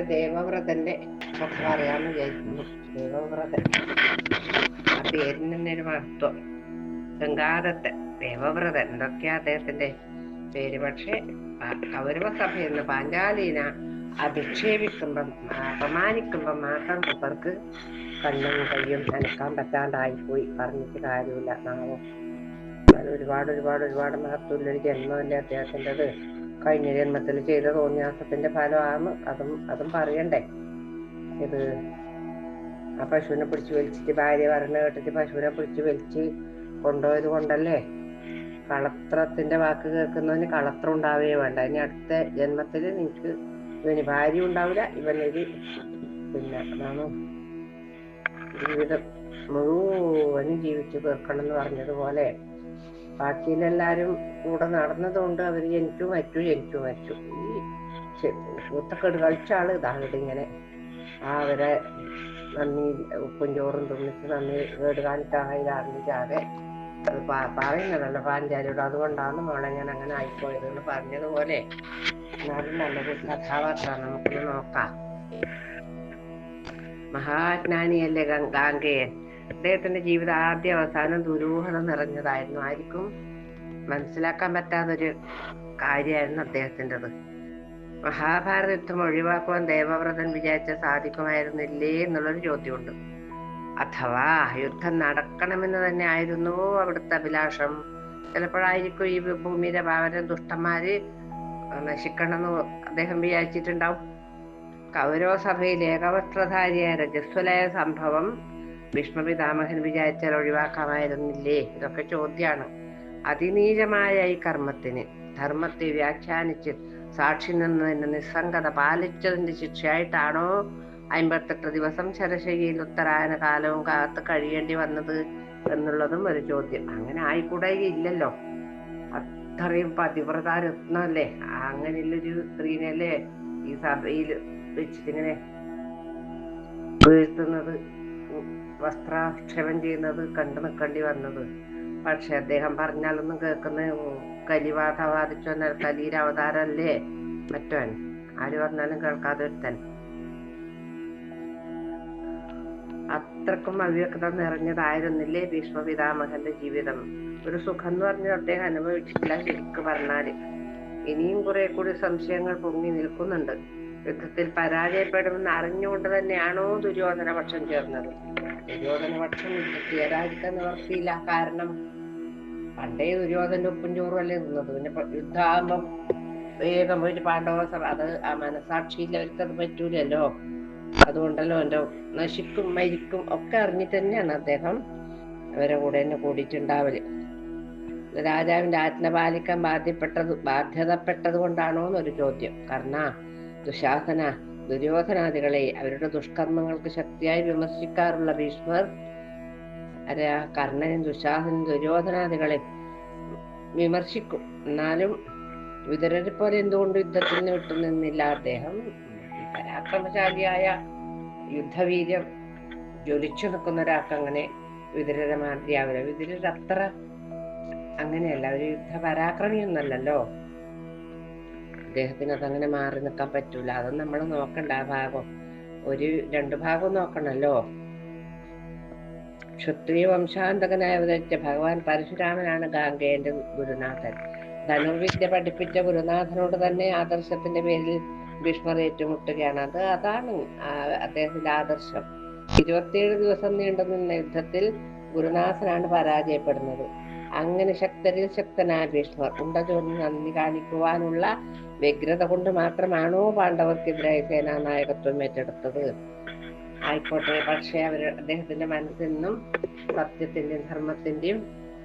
അതുകൊണ്ട് ദേവവ്രതന്റെ കഥ പറയാമെന്ന് വിചാരിക്കുന്നു. ദേവവ്രതൻ ആ പേരിന് തന്നെ ഒരു മഹത്വം. ഗംഗാദത്തൻ ദേവവ്രതൻ എന്തൊക്കെയാ അദ്ദേഹത്തിന്റെ പേര്. പക്ഷെ കൗരവസഭ കൗരവ സഭയെന്ന് പാഞ്ചാലീന അധിക്ഷേപിക്കുമ്പം അപമാനിക്കുമ്പം മാത്രം അവർക്ക് കണ്ണും കയ്യും നനക്കാൻ പറ്റാണ്ടായിപ്പോയി പറഞ്ഞിട്ട് കാര്യമില്ല. നാളെ ഒരുപാട് ഒരുപാട് ഒരുപാട് മഹത്വമുള്ള ഒരു ജന്മമല്ലേ അദ്ദേഹത്തിന്റെത്. കഴിഞ്ഞ ജന്മത്തിൽ ചെയ്ത തോന്നിയാസത്തിന്റെ ഫലമാണ് അതും അതും പറയണ്ടേ. ഇത് ആ പശുവിനെ പിടിച്ച് വലിച്ചിട്ട് ഭാര്യ പറഞ്ഞ കേട്ടിട്ട് പശുവിനെ പിടിച്ച് വലിച്ച് കൊണ്ടുപോയത് കൊണ്ടല്ലേ? കളത്രത്തിന്റെ വാക്ക് കേൾക്കുന്നവന് കളത്രം ഉണ്ടാവുകയേ വേണ്ട. ഇനി അടുത്ത ജന്മത്തിൽ നിനക്ക് ഇവന് ഭാര്യ ഉണ്ടാവില്ല ഇവനൊരു പിന്നെ അതാണ് ജീവിതം മുഴുവനും ജീവിച്ചു തീർക്കണം എന്ന് പറഞ്ഞതുപോലെ. ബാക്കിയിലെല്ലാരും കൂടെ നടന്നതുകൊണ്ട് അവർ ജനിച്ചു മറ്റു ജനിച്ചു മറ്റു. ഈ കൂത്തക്കെട് കളിച്ച ആൾ ഇതാണ് ഇങ്ങനെ. ആ അവരെ നന്ദി ഉപ്പും ചോറും തിന്നിട്ട് നന്ദി കേട് കാണിച്ചാകെ അത് പ- പറയുന്നതല്ല പാഞ്ചാലിയോട്. അതുകൊണ്ടാണ് മോളെ ഞാൻ അങ്ങനെ ആയിപ്പോയത് എന്ന് പറഞ്ഞതുപോലെ. എന്നാലും നല്ലൊരു കഥാപാത്രമാണ് നമുക്കൊന്ന് നോക്കാം. മഹാജ്ഞാനിയല്ലേ ഗം- ഗാംഗേയൻ? അദ്ദേഹത്തിന്റെ ജീവിതം ആദ്യ അവസാനം ദുരൂഹത നിറഞ്ഞതായിരുന്നു. ആർക്കും മനസ്സിലാക്കാൻ പറ്റാത്തൊരു കാര്യമായിരുന്നു അദ്ദേഹത്തിന്റെത്. മഹാഭാരത യുദ്ധം ഒഴിവാക്കുവാൻ ദേവവ്രതൻ വിചാരിച്ച സാധിക്കുമായിരുന്നില്ലേ എന്നുള്ളൊരു ചോദ്യമുണ്ട്. അഥവാ യുദ്ധം നടക്കണമെന്ന് തന്നെ ആയിരുന്നു അവിടുത്തെ അഭിലാഷം? ചിലപ്പോഴായിരിക്കും ഈ ഭൂമിയിലെ ഭാവന ദുഷ്ടന്മാര് നശിക്കണമെന്ന് അദ്ദേഹം വിചാരിച്ചിട്ടുണ്ടാവും. കൗരവ സഭയിൽ ഏകവസ്ത്രധാരിയായ രജസ്വലായ സംഭവം ഭീഷ്മപിതാമഹൻ വിചാരിച്ചാൽ ഒഴിവാക്കാമായിരുന്നില്ലേ? ഇതൊക്കെ ചോദ്യമാണ് അതിനീചമായ ഈ കർമ്മത്തിന് ധർമ്മത്തെ വ്യാഖ്യാനിച്ച് സാക്ഷി നിന്നതിന് നിസ്സംഗത പാലിച്ചതിന്റെ ശിക്ഷയായിട്ടാണോ അമ്പത്തെട്ട് ദിവസം ശരശയ്യയിൽ ഉത്തരായന കാലവും കാത്ത് കഴിയേണ്ടി വന്നത് എന്നുള്ളതും ഒരു ചോദ്യം. അങ്ങനെ ആയിക്കൂടെ ഇല്ലല്ലോ. അത്രയും പതിവ്രത രത്നല്ലേ അങ്ങനെയുള്ളൊരു സ്ത്രീനല്ലേ ഈ സഭയിൽ വെച്ചിട്ടിങ്ങനെ വീഴ്ത്തുന്നത്? വസ്ത്രാക്ഷേപം ചെയ്യുന്നത് കണ്ടു നിൽക്കേണ്ടി വന്നത്. പക്ഷെ അദ്ദേഹം പറഞ്ഞാലൊന്നും കേൾക്കുന്ന കലിവാധ ബാധിച്ചോ കലിയുടെ അവതാരമല്ലേ മറ്റവൻ. ആര് പറഞ്ഞാലും കേൾക്കാതെ ഒരുത്തൻ. അത്രക്കും അവ്യക്തത നിറഞ്ഞതായിരുന്നില്ലേ ഭീഷ്മപിതാമഹന്റെ ജീവിതം? ഒരു സുഖം എന്ന് പറഞ്ഞത് അദ്ദേഹം അനുഭവിച്ചിട്ടില്ല ശരിക്ക് പറഞ്ഞാൽ. ഇനിയും കുറെ കൂടി സംശയങ്ങൾ പൊങ്ങി നിൽക്കുന്നുണ്ട്. യുദ്ധത്തിൽ പരാജയപ്പെടുമെന്ന് അറിഞ്ഞുകൊണ്ട് തന്നെയാണോ ദുര്യോധന പക്ഷം ചേർന്നത്? ദുര്യോധന പക്ഷം യുദ്ധത്തിയരാജിക്കാൻ നിവർത്തിയില്ല കാരണം പണ്ടേ ദുര്യോധന ഉപ്പും ചോറും അല്ലേ തിന്നത്. പിന്നെ പ- യുദ്ധാകുമ്പം വേഗം പോയിട്ട് പാണ്ഡവ സഭ അത് ആ മനസാക്ഷിയില്ലവർക്ക് അത് പറ്റൂലല്ലോ. അതുകൊണ്ടല്ലോ എന്റെ നശിക്കും മരിക്കും ഒക്കെ അറിഞ്ഞിട്ട് തന്നെയാണ് അദ്ദേഹം അവരെ കൂടെ തന്നെ കൂടിയിട്ടുണ്ടാവൽ. രാജാവിന്റെ ആജ്ഞ പാലിക്കാൻ ബാധ്യപ്പെട്ടത് ബാധ്യതപ്പെട്ടത് കൊണ്ടാണോ എന്നൊരു ചോദ്യം. കർണ ദുശാസന ദുര്യോധനാദികളെ അവരുടെ ദുഷ്കർമ്മങ്ങൾക്ക് ശക്തിയായി വിമർശിക്കാറുള്ള ഭീഷ്മർ അരെ കർണനും ദുശാസനും ദുര്യോധനാദികളെ വിമർശിക്കും. എന്നാലും വിതരരെ പോലെ എന്തുകൊണ്ട് യുദ്ധത്തിൽ യുദ്ധത്തിന് വിട്ടുനിന്നില്ല അദ്ദേഹം? പരാക്രമശാലിയായ യുദ്ധവീര്യം ജ്വലിച്ചു നിൽക്കുന്ന ഒരാൾക്ക് അങ്ങനെ വിതരരെ മാതിരിയാവില്ല വിതുരർ അത്ര അങ്ങനെയല്ല. ഒരു യുദ്ധ പരാക്രമിയൊന്നല്ലല്ലോ. അദ്ദേഹത്തിന് അതങ്ങനെ മാറി നിൽക്കാൻ പറ്റൂല. അതൊന്നും നമ്മൾ നോക്കണ്ട ആ ഭാഗം. ഒരു രണ്ടു ഭാഗം നോക്കണല്ലോ. ക്ഷത്രിയ വംശാന്തകനായ അവതരിച്ച ഭഗവാൻ പരശുരാമനാണ് ഗാംഗേന്റെ ഗുരുനാഥൻ. ധനുർവിദ്യ പഠിപ്പിച്ച ഗുരുനാഥനോട് തന്നെ ആദർശത്തിന്റെ പേരിൽ ഭീഷ്മർ ഏറ്റുമുട്ടുകയാണ്. അത് അതാണ് അദ്ദേഹത്തിന്റെ ആദർശം. ഇരുപത്തിയേഴ് ദിവസം നീണ്ടുനിന്ന യുദ്ധത്തിൽ ഗുരുനാഥനാണ് പരാജയപ്പെടുന്നത്. അങ്ങനെ ശക്തരിൽ ശക്തനായ ഭീഷ്മർ ഉണ്ടചോർന്ന് നന്ദി കാണിക്കുവാനുള്ള വ്യഗ്രത കൊണ്ട് മാത്രമാണോ പാണ്ഡവർക്കെതിരായ സേനാ നായകത്വം ഏറ്റെടുത്തത്? ആയിക്കോട്ടെ പക്ഷേ അവർ അദ്ദേഹത്തിന്റെ മനസ്സിൽ നിന്നും സത്യത്തിന്റെയും ധർമ്മത്തിന്റെയും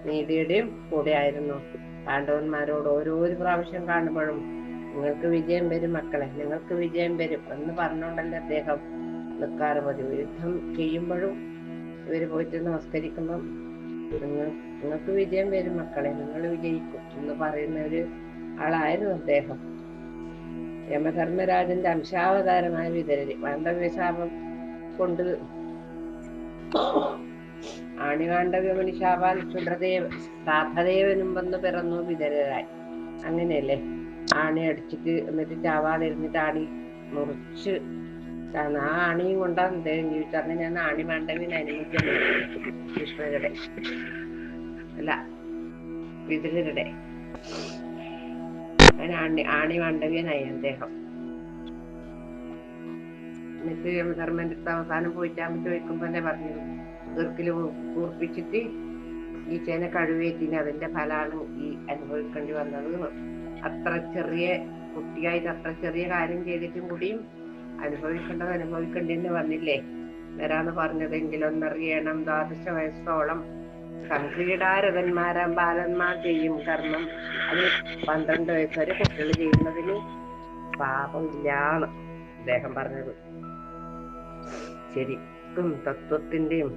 നീതിയുടെയും കൂടെ ആയിരുന്നു. പാണ്ഡവന്മാരോട് ഓരോരു പ്രാവശ്യം കാണുമ്പോഴും നിങ്ങൾക്ക് വിജയം വരും മക്കളെ നിങ്ങൾക്ക് വിജയം വരും എന്ന് പറഞ്ഞുകൊണ്ടല്ലേ അദ്ദേഹം നിൽക്കാറ് പതിവ് യുദ്ധം ചെയ്യുമ്പോഴും ഇവർ പോയിട്ട് നമസ്കരിക്കുമ്പം നിങ്ങൾക്ക് വിജയം വരും മക്കളെ. നിങ്ങൾ വിജയിക്കും എന്ന് പറയുന്ന ഒരു ആളായിരുന്നു അദ്ദേഹം. യമധർമ്മരാജന്റെ അംശാവതാരമായ വിതരര് പാണ്ഡവ്യശാപം കൊണ്ട് ആണികാണ്ഡവ്യമണി ശാപാൽ ക്ഷുദ്രദേവ സാധദേവനും വന്ന് പിറന്നു വിതരരായി. അങ്ങനെയല്ലേ? ആണി അടിച്ചിട്ട് എന്നിട്ട് ചാവാതിരുന്നിട്ട് ആണി മുറിച്ച് ആ ആണിയും കൊണ്ടാണ് ജീവിച്ചത് അങ്ങനെ ഞാൻ ആണി മാണ്ടവിന് അനുമതിയാണ് കൃഷ്ണരുടെ അല്ല അങ്ങനെ ആണി ആണി മാണ്ഡവ്യനായി അദ്ദേഹം എന്നിട്ട് ധർമ്മന്റെ അവസാനം പോയിട്ടാകുമ്പോൾ ചോദിക്കുമ്പോ തന്നെ പറഞ്ഞു ഈർക്കിൽ കൂർപ്പിച്ചിട്ട് ഈ ചേന കഴിവേറ്റിന് അതിന്റെ ഫലമാണ് ഈ അനുഭവിക്കേണ്ടി വന്നത്. അത്ര ചെറിയ കുട്ടിയായിട്ട് അത്ര ചെറിയ കാര്യം ചെയ്തിട്ടും കൂടിയും അനുഭവിക്കേണ്ടത് അനുഭവിക്കേണ്ടി വന്നില്ലേ? വരാന്ന് പറഞ്ഞതെങ്കിൽ ഒന്നറിയണം. ദ്വാദശ വയസ്സോളം സംക്രീഡാരഥന്മാരാം ബാലന്മാർ ചെയ്യും കർമ്മം. അത് പന്ത്രണ്ട് വയസ്സ് വരെ കുട്ടികൾ ചെയ്യുന്നതിന് പാപമില്ലാന്ന് അദ്ദേഹം പറഞ്ഞത്. ശരിക്കും തത്വത്തിന്റെയും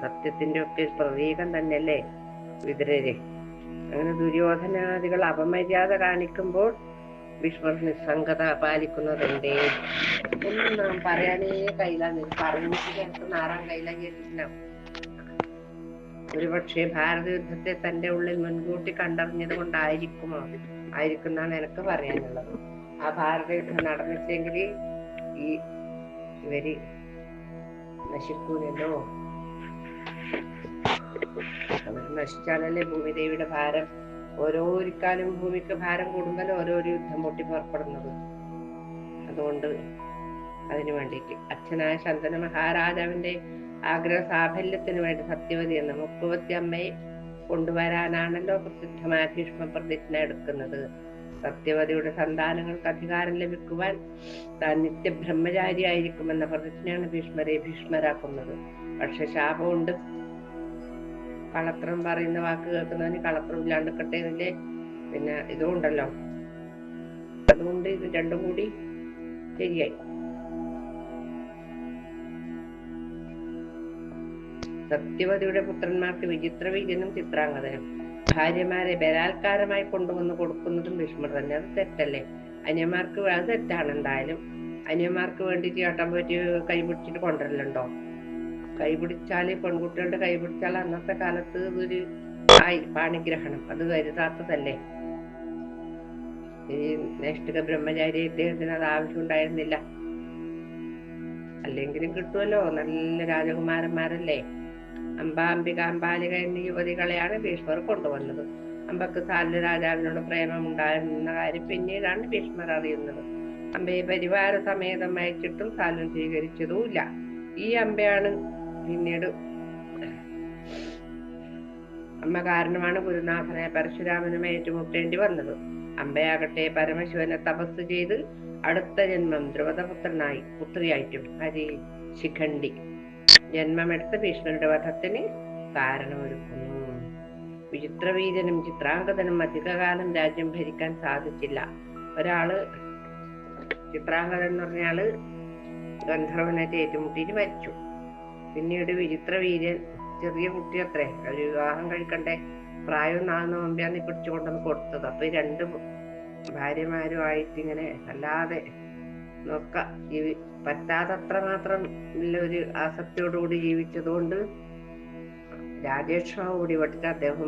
സത്യത്തിന്റെ ഒക്കെ പ്രതീകം തന്നെയല്ലേ? വിതുരര് അങ്ങനെ ദുര്യോധനാദികൾ അപമര്യാദ കാണിക്കുമ്പോൾ ഭീഷ്മർ നിസ്സംഗത പാലിക്കുന്നതെന്തേ ഒന്നും നാം പറയാനേ കയ്യിലാന്ന് പറഞ്ഞിട്ട് ചിലപ്പോ നാറാൻ ഒരുപക്ഷെ ഭാരത യുദ്ധത്തെ തന്റെ ഉള്ളിൽ മുൻകൂട്ടി കണ്ടറിഞ്ഞത് കൊണ്ടായിരിക്കുമോ? ആയിരിക്കും എന്നാണ് എനിക്ക് പറയാനുള്ളത്. ആ ഭാരത യുദ്ധം നടന്നിട്ടെങ്കിൽ ഈ ഇവർ നശിക്കൂലല്ലോ? അവർ നശിച്ചാലല്ലേ ഭൂമിദേവിയുടെ ഭാരം ഓരോരിക്കാലും ഭൂമിക്ക് ഭാരം കൂടുമ്പോൾ ഓരോരോ യുദ്ധം പൊട്ടി പുറപ്പെടുന്നത്. അതുകൊണ്ട് അതിനു വേണ്ടിയിട്ട് അച്ഛനായ ശന്തന മഹാരാജാവിന്റെ ആഗ്രഹ സാഫല്യത്തിന് വേണ്ടി സത്യവതി എന്ന മുക്കുവത്തി അമ്മയെ കൊണ്ടുവരാനാണല്ലോ പ്രസിദ്ധമായ ഭീഷ്മ പ്രതിജ്ഞ എടുക്കുന്നത്. സത്യവതിയുടെ സന്താനങ്ങൾക്ക് അധികാരം ലഭിക്കുവാൻ താൻ നിത്യബ്രഹ്മചാരിയായിരിക്കുമെന്ന പ്രതിജ്ഞയാണ് ഭീഷ്മരെ ഭീഷ്മരാക്കുന്നത്. പക്ഷെ ശാപമുണ്ട്. കളത്രം പറയുന്ന വാക്ക് കേൾക്കുന്നവന് കളത്രം ഇല്ലാണ്ടിക്കട്ടെ എന്നില്ലേ പിന്നെ ഇതും ഉണ്ടല്ലോ. അതുകൊണ്ട് ഇത് രണ്ടും കൂടി ശരിയായി. സത്യവതിയുടെ പുത്രന്മാർക്ക് വിചിത്രവീര്യനും ചിത്രാംഗതനും. ഭാര്യമാരെ ബലാത്കാരമായി കൊണ്ടുവന്ന് കൊടുക്കുന്നതും ഭീഷ്മർ തന്നെ. അത് തെറ്റല്ലേ? അന്യന്മാർക്ക് അത് തെറ്റാണ് എന്തായാലും അന്യന്മാർക്ക് വേണ്ടിയിട്ട് ചേട്ടൻ പോയിട്ട് കൈ പിടിച്ചിട്ട് കൊണ്ടുവരലുണ്ടോ? കൈ പിടിച്ചാൽ പെൺകുട്ടികളുടെ കൈ പിടിച്ചാൽ അന്നത്തെ കാലത്ത് ഒരു ആയി പാണിഗ്രഹണം. അത് കരുതാത്തതല്ലേ? ഈ നൈഷ്ഠിക ബ്രഹ്മചാരി ഇദ്ദേഹത്തിന് അത് ആവശ്യമുണ്ടായിരുന്നില്ല. അല്ലെങ്കിലും കിട്ടുമല്ലോ നല്ല രാജകുമാരന്മാരല്ലേ? അംബാംബിക അംബാലിക എന്നീ യുവതികളെയാണ് ഭീഷ്മർ കൊണ്ടുവന്നത്. അമ്പക്ക് സാല രാജാവിനോട് പ്രേമം ഉണ്ടായിരുന്ന കാര്യം പിന്നീടാണ് ഭീഷ്മർ അറിയുന്നത്. അമ്പയെ പരിവാര സമേതം അയച്ചിട്ടും സാലൻ സ്വീകരിച്ചതുമില്ല. ഈ അമ്പയാണ് പിന്നീട് അമ്മ കാരണമാണ് ഗുരുനാഥനെ പരശുരാമനും ഏറ്റുമുട്ടേണ്ടി വന്നത്. അമ്പയാകട്ടെ പരമശിവനെ തപസ് ചെയ്ത് അടുത്ത ജന്മം ദ്രുവതപുത്രനായി പുത്രിയായിട്ടും ഹരി ശിഖണ്ഡി ജന്മമെടുത്ത ഭീഷ്മരുടെ വധത്തിന് കാരണമൊരുക്കുന്നു. വിചിത്രവീരനും ചിത്രാംഗതനും അധികകാലം രാജ്യം ഭരിക്കാൻ സാധിച്ചില്ല. ഒരാൾ ചിത്രാംഗതൻ എന്ന് പറഞ്ഞാൽ ഗന്ധർവനായിട്ട് ഏറ്റുമുട്ടിയിട്ട് മരിച്ചു. പിന്നീട് വിചിത്രവീര്യൻ ചെറിയ കുട്ടിയത്രേ ഒരു വിവാഹം കഴിക്കണ്ടേ? പ്രായം നാന്ന് മുമ്പെയാണ് പിടിച്ചു കൊണ്ടുവന്ന് കൊടുത്തത്. അപ്പൊ ഈ രണ്ട് ഭാര്യമാരുമായിട്ട് ഇങ്ങനെ അല്ലാതെ നോക്ക ജീവി പറ്റാതത്ര മാത്രം ഉള്ള ഒരു ആസക്തിയോടുകൂടി ജീവിച്ചതുകൊണ്ട് കൂടി പെട്ടിട്ട് അദ്ദേഹം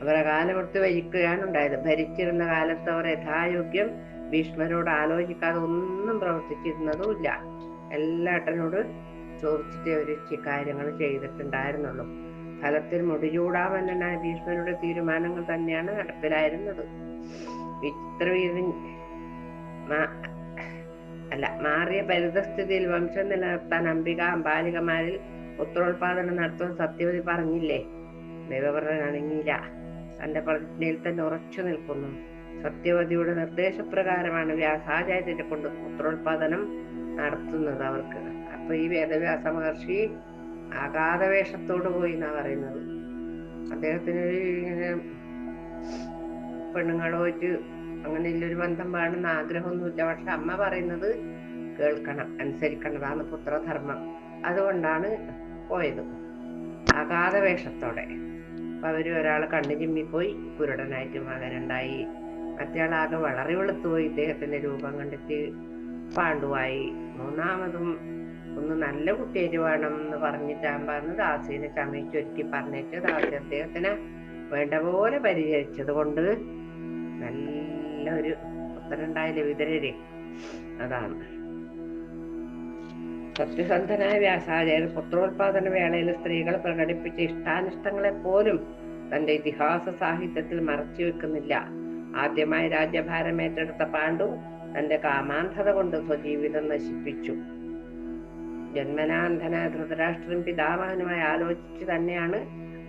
അവരെ കാലമെടുത്ത് ഭരിക്കുകയാണ് ഉണ്ടായത് ഭരിച്ചിരുന്ന കാലത്ത് അവർ യഥായോഗ്യം ഭീഷ്മരോട് ആലോചിക്കാതെ ഒന്നും പ്രവർത്തിച്ചിരുന്നതും ഇല്ല. എല്ലാ എല്ലാട്ടനോട് ചോദിച്ചിട്ടേ അവർ കാര്യങ്ങൾ ചെയ്തിട്ടുണ്ടായിരുന്നുള്ളൂ. ഫലത്തിൽ മുടിചൂടാമന്നായ ഭീഷ്മരുടെ തീരുമാനങ്ങൾ തന്നെയാണ് നടപ്പിലായിരുന്നത്. വിചിത്രവീരൻ അല്ല മാറിയ പരിതസ്ഥിതിയിൽ വംശം നിലനിർത്താൻ അംബിക അമ്പാലികമാരിൽ പുത്രോത്പാദനം നടത്തുവാൻ സത്യവതി പറഞ്ഞില്ലേ? ദേവവ്രതൻ അണങ്ങിയില്ല തന്റെ പ്രതിജ്ഞയിൽ തന്നെ ഉറച്ചു നിൽക്കുന്നു. സത്യവതിയുടെ നിർദ്ദേശപ്രകാരമാണ് വ്യാസാചാര്യരെ കൊണ്ട് പുത്രോത്പാദനം നടത്തുന്നത് അവർക്ക്. അപ്പൊ ഈ വേദവ്യാസ മഹർഷി അഗാധവേഷത്തോട് പോയി എന്നാ പറയുന്നത്. അദ്ദേഹത്തിന് ഇങ്ങനെ പെണ്ണുങ്ങളുമായിട്ട് അങ്ങനെ ഇല്ലൊരു ബന്ധം വേണമെന്ന് ആഗ്രഹമൊന്നുമില്ല. പക്ഷെ അമ്മ പറയുന്നത് കേൾക്കണം അനുസരിക്കേണ്ടതാണ് പുത്രധർമ്മം. അതുകൊണ്ടാണ് പോയത്. അഗാധവേഷത്തോടെ അപ്പൊ അവർ ഒരാൾ കണ്ണു ചിമ്മിപ്പോയി കുരുടനായിട്ട് മകനുണ്ടായി. മറ്റേയാളാകെ വളരെ വെളുത്തുപോയി ഇദ്ദേഹത്തിന്റെ രൂപം കണ്ടിട്ട് പാണ്ഡുവായി. മൂന്നാമതും ഒന്ന് നല്ല കുട്ടിയായിട്ട് വേണം എന്ന് പറഞ്ഞിട്ടാകുമ്പോ ദാസീനെ ചമയിച്ചൊരുക്കി പറഞ്ഞിട്ട് ദാസി അദ്ദേഹത്തിന് വേണ്ട പോലെ പരിചരിച്ചത് കൊണ്ട് നല്ല ഒരു പുത്രനുണ്ടായില്ലേ വിതരരെ അതാണ്. സത്യസന്ധനായ വ്യാസാചാര്യർ പുത്രോത്പാദന വേളയിൽ സ്ത്രീകൾ പ്രകടിപ്പിച്ച ഇഷ്ടാനിഷ്ടങ്ങളെ പോലും തന്റെ ഇതിഹാസ സാഹിത്യത്തിൽ മറച്ചു വെക്കുന്നില്ല. ആദ്യമായി രാജ്യഭാരം ഏറ്റെടുത്ത പാണ്ഡു തന്റെ കാമാന്ധത കൊണ്ട് സ്വജീവിതം നശിപ്പിച്ചു. ജന്മനാന്ധന ധൃതരാഷ്ട്രം പിതാമഹനുമായി ആലോചിച്ച് തന്നെയാണ്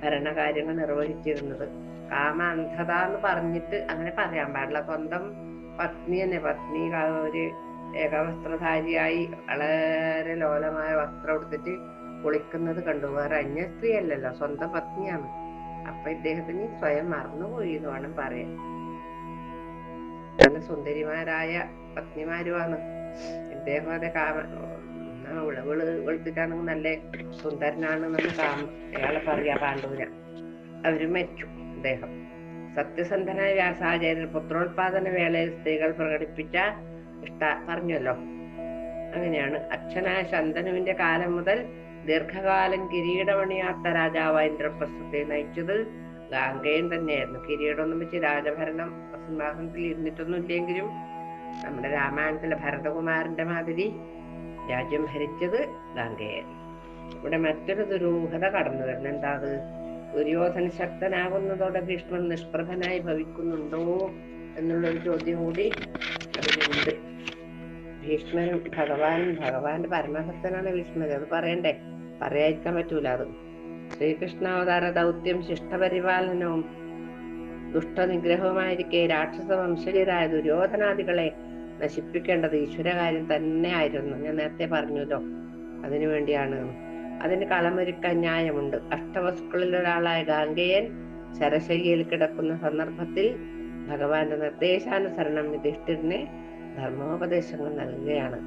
ഭരണകാര്യങ്ങൾ നിർവഹിച്ചിരുന്നത്. കാമാന്ധത എന്ന് പറഞ്ഞിട്ട് അങ്ങനെ പറയാൻ പാടില്ല. സ്വന്തം പത്നി തന്നെ പത്നി ഒരു ഏകവസ്ത്രധാരിയായി വളരെ ലോലമായ വസ്ത്രം എടുത്തിട്ട് കുളിക്കുന്നത് കണ്ടു. വേറെ അന്യ സ്ത്രീ അല്ലല്ലോ സ്വന്തം പത്നിയാണ്. അപ്പൊ ഇദ്ദേഹത്തിന് സ്വയം മറന്നുപോയി എന്ന് വേണം പറയാൻ. നല്ല സുന്ദരിമാരായ പത്നിമാരുമാണ്. ഇദ്ദേഹം അതെ കാമ ആ, വിളവിൾ വെളുത്തിട്ടാണെങ്കിൽ നല്ല സുന്ദരനാണെന്നൊക്കെ കാമ അയാളെ പറയാ പാണ്ഡുവിന അവർ മരിച്ചു അദ്ദേഹം സത്യസന്ധനായ വ്യാസാചാര്യർ പുത്രോത്പാദന വേളയിൽ സ്ത്രീകൾ പ്രകടിപ്പിച്ച ഇഷ്ട പറഞ്ഞല്ലോ. അങ്ങനെയാണ്. അച്ഛനായ ശന്തനുവിന്റെ കാലം മുതൽ ദീർഘകാലം കിരീടമണിയാത്ത രാജാവായ ഇന്ദ്രപ്രസ്ഥത്തെ നയിച്ചത് ഗാംഗയും തന്നെയായിരുന്നു. കിരീടമൊന്നും വെച്ച് രാജഭരണം സിംഹാസനത്തിൽ ഇരുന്നിട്ടൊന്നും ഇല്ലെങ്കിലും നമ്മുടെ രാമായണത്തിലെ ഭരതകുമാരന്റെ മാതിരി രാജ്യം ഭരിച്ചത് ഗാംഗേയൻ ഇവിടെ മറ്റൊരു ദുരൂഹത കടന്നു വരുന്നത് എന്താ അത്? ദുര്യോധന ശക്തനാകുന്നതോടെ ഭീഷ്മൻ നിഷ്പ്രഭനായി ഭവിക്കുന്നുണ്ടോ എന്നുള്ളൊരു ചോദ്യം കൂടി അതിലുണ്ട്. ഭീഷ്മൻ ഭഗവാൻ ഭഗവാന്റെ പരമഭക്തനാണ് ഭീഷ്മൻ. അത് പറയണ്ടേ? പറയാതിരിക്കാൻ പറ്റൂല അത്. ശ്രീകൃഷ്ണാവതാര ദൗത്യം ശിഷ്ടപരിപാലനവും ദുഷ്ടനിഗ്രഹവുമായിരിക്കെ രാക്ഷസ വംശജരായ ദുര്യോധനാദികളെ നശിപ്പിക്കേണ്ടത് ഈശ്വരകാര്യം തന്നെ ആയിരുന്നു ഞാൻ നേരത്തെ പറഞ്ഞല്ലോ. അതിനു വേണ്ടിയാണ്. അതിന് കളമൊരുക്കാൻ ന്യായമുണ്ട്. അഷ്ടവസ്തുക്കളിൽ ഒരാളായ ഗാംഗേയൻ ശരശയ്യയിൽ കിടക്കുന്ന സന്ദർഭത്തിൽ ഭഗവാന്റെ നിർദ്ദേശാനുസരണം യുധിഷ്ഠിരന് ധർമ്മോപദേശങ്ങൾ നൽകുകയാണ്.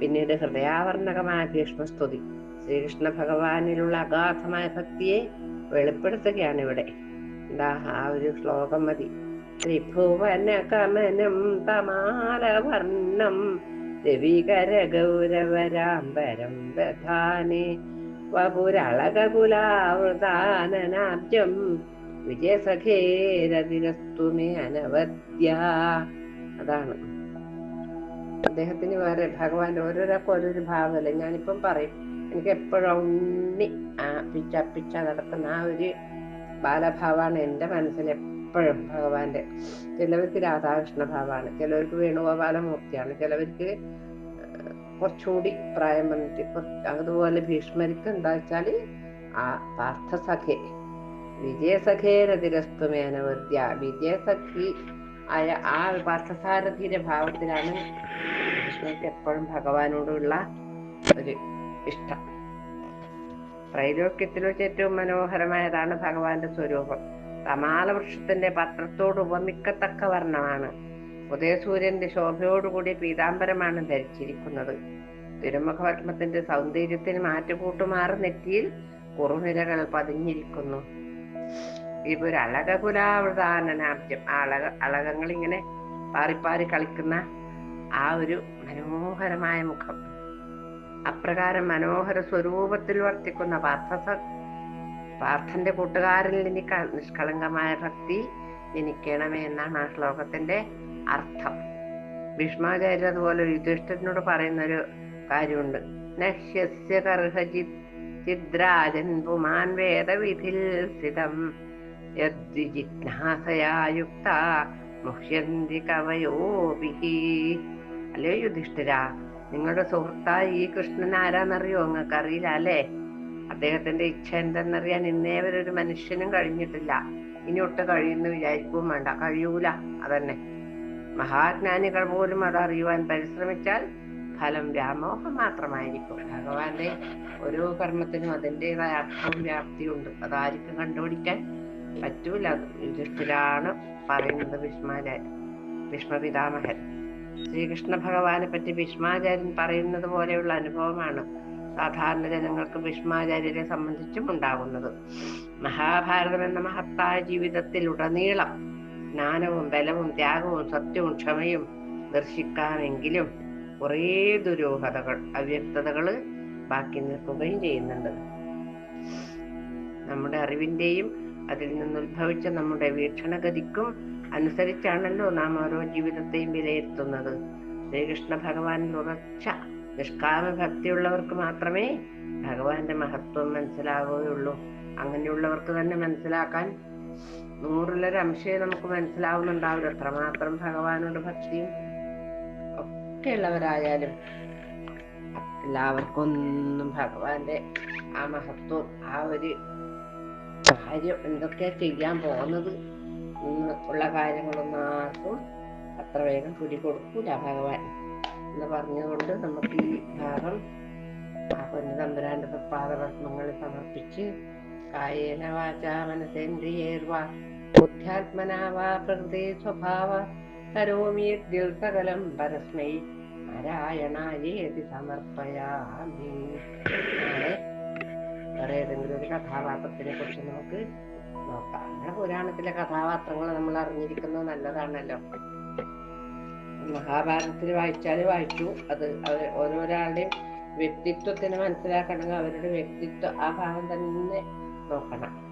പിന്നീട് ഹൃദയാവർണകമായ ഭീഷ്മസ്തുതി. ശ്രീകൃഷ്ണ ഭഗവാനിലുള്ള അഗാധമായ ഭക്തിയെ വെളിപ്പെടുത്തുകയാണ് ഇവിടെ. എന്താ ആ ഒരു ശ്ലോകം മതി. ത്രിഭുവന കമനം തമാലവർണം രവികര ഗൗരവരാംബരം ദധാനെ വപുരളകുലാവൃതാനനാബ്ജം വിജയസഖേരതിരസ്തു മേ അനവദ്യ അതാണ്. അദ്ദേഹത്തിന് വേറെ ഭഗവാന്റെ ഓരോരാൾക്കും ഓരോരു ഭാവമല്ലേ? ഞാനിപ്പം പറയും എനിക്ക് എപ്പോഴും ഉണ്ണി ആ പിച്ച പിച്ച നടക്കുന്ന ആ ഒരു ബാലഭാവാണ് എന്റെ മനസ്സിൽ എപ്പോഴും ഭഗവാന്റെ. ചിലവർക്ക് രാധാകൃഷ്ണ ഭാവമാണ് ചിലവർക്ക് വേണുഗോപാല മൂർത്തിയാണ് ചിലവർക്ക് കുറച്ചുകൂടി പ്രായം വന്നിട്ട് അതുപോലെ ഭീഷ്മർക്ക് എന്താ വെച്ചാൽ ആ പാർത്ഥസഖേ വിജയസഖേരതിരസ്തുമേനവദ്യ വിജയസഖി ആയ ആ പാർത്ഥസാരഥിയുടെ ഭാവത്തിലാണ് കൃഷ്ണർക്ക് എപ്പോഴും ഭഗവാനോടുള്ള ഒരു ഇഷ്ടം. ത്രൈലോക്യത്തിൽ വെച്ച് ഏറ്റവും മനോഹരമായതാണ് ഭഗവാന്റെ സ്വരൂപം. തമാല വൃക്ഷത്തിന്റെ പത്രത്തോട് ഉപമിക്കത്തക്ക വർണമാണ് ഉദയസൂര്യന്റെ ശോഭയോടുകൂടി പീതാംബരമാണ് ധരിച്ചിരിക്കുന്നത്. തിരുമുഖപത്മത്തിന്റെ സൗന്ദര്യത്തിൽ മാറ്റുകൂട്ടുമാറ് നെറ്റിയിൽ കുറുനിരകൾ പതിഞ്ഞിരിക്കുന്നു. ഇവർ അളകകുലാവൃതാനനാബ്ജം അളക അളകങ്ങൾ ഇങ്ങനെ പാറിപ്പാറി കളിക്കുന്ന ആ ഒരു മനോഹരമായ മുഖം. അപ്രകാരം മനോഹര സ്വരൂപത്തിൽ വർത്തിക്കുന്ന പാർത്ഥസ പാർത്ഥന്റെ കൂട്ടുകാരിൽ എനിക്ക് നിഷ്കളങ്കമായ ഭക്തി ജനിക്കണമേ എന്നാണ് ആ ശ്ലോകത്തിന്റെ അർത്ഥം. ഭീഷ്മാചാര്യ അതുപോലെ പറയുന്ന ഒരു കാര്യമുണ്ട്. ചിദ്രാജൻ പുമാൻ വേദവിധിൽ സ്ഥിതം. യദ്വിജിജ്ഞാസയായുക്ത മുഹ്യന്തി കവയോഭിഹി. അല്ലയോ യുധിഷ്ഠിര? നിങ്ങളുടെ സുഹൃത്തായി ഈ കൃഷ്ണൻ ആരാന്നറിയോ? നിങ്ങൾക്ക് അറിയില്ല അല്ലേ? അദ്ദേഹത്തിന്റെ ഇച്ഛ എന്തെന്നറിയാൻ ഇന്നേ വരെ ഒരു മനുഷ്യനും കഴിഞ്ഞിട്ടില്ല. ഇനി ഒട്ട് കഴിയുന്നു വിചാരിക്കുകയും വേണ്ട. കഴിയൂല. അതന്നെ. മഹാജ്ഞാനികൾ പോലും അത് അറിയുവാൻ പരിശ്രമിച്ചാൽ ഫലം വ്യാമോഹം മാത്രമായിരിക്കും. ഭഗവാന്റെ ഓരോ കർമ്മത്തിനും അതിന്റെതായ അർത്ഥവും വ്യാപ്തിയുണ്ട് അതാർക്കും കണ്ടുപിടിക്കാൻ പറ്റൂല. യുധിഷ്ഠിരാണ് പറയുന്നത് ഭീഷ്മാചാര്യൻ ഭീഷ്മപിതാമഹൻ. ശ്രീകൃഷ്ണ ഭഗവാനെ പറ്റി ഭീഷ്മാചാര്യൻ പറയുന്നത് പോലെയുള്ള അനുഭവമാണ് സാധാരണ ജനങ്ങൾക്ക് ഭീഷ്മാചാര്യരെ സംബന്ധിച്ചും ഉണ്ടാകുന്നത്. മഹാഭാരതം എന്ന മഹത്തായ ജീവിതത്തിൽ ഉടനീളം ജ്ഞാനവും ബലവും ത്യാഗവും സത്യവും ക്ഷമയും ദർശിക്കാമെങ്കിലും കുറേ ദുരൂഹതകൾ അവ്യക്തതകൾ ബാക്കി നിൽക്കുകയും ചെയ്യുന്നുണ്ട്. നമ്മുടെ അറിവിന്റെയും അതിൽ നിന്ന് ഉത്ഭവിച്ച നമ്മുടെ വീക്ഷണഗതിക്കും അനുസരിച്ചാണല്ലോ നാം ഓരോ ജീവിതത്തെയും വിലയിരുത്തുന്നത്. ശ്രീകൃഷ്ണ ഭഗവാനിൽ ഉറച്ച നിഷ്കാമ ഭക്തിയുള്ളവർക്ക് മാത്രമേ ഭഗവാന്റെ മഹത്വം മനസ്സിലാവുകയുള്ളൂ. അങ്ങനെയുള്ളവർക്ക് തന്നെ മനസ്സിലാക്കാൻ നൂറിലൊരു അംശയെ നമുക്ക് മനസ്സിലാവുന്നുണ്ടാവില്ല. എത്രമാത്രം ഭഗവാനോട് ഭക്തിയും ഒക്കെ ഉള്ളവരായാലും എല്ലാവർക്കും ഒന്നും ഭഗവാന്റെ ആ മഹത്വം ആ ഒരു കാര്യം എന്തൊക്കെയാ ചെയ്യാൻ പോകുന്നത് ഉള്ള കാര്യങ്ങളൊന്നും ആർക്കും അത്ര വേഗം പിടികൊടുക്കൂല ഭഗവാൻ. എന്ന് പറഞ്ഞുകൊണ്ട് നമുക്ക് ഈ ഭാഗം ആ പൊന്നു തമ്പുരാന്റെ പാദപത്മങ്ങളിൽ സമർപ്പിച്ച് കായേന വാചാ മനസേന്ദ്രിയേർവാ ബുദ്ധ്യാത്മനാ വാ പ്രകൃതി സ്വഭാവ കരോമി യദ്ദിൽ സകലം പരസ്മൈ നാരായണായേതി സമർപ്പയാമി. വേറെ ഏതെങ്കിലും ഒരു കഥാപാത്രത്തിനെ കുറിച്ച് നമുക്ക് നോക്കാം. അങ്ങനെ പുരാണത്തിലെ കഥാപാത്രങ്ങൾ നമ്മൾ അറിഞ്ഞിരിക്കുന്നത് നല്ലതാണല്ലോ. മഹാഭാരതത്തിൽ വായിച്ചാൽ വായിച്ചു. അത് അവർ ഓരോരാളുടെയും വ്യക്തിത്വത്തിന് മനസ്സിലാക്കണമെങ്കിൽ അവരുടെ വ്യക്തിത്വം ആ ഭാഗം തന്നെ നോക്കണം.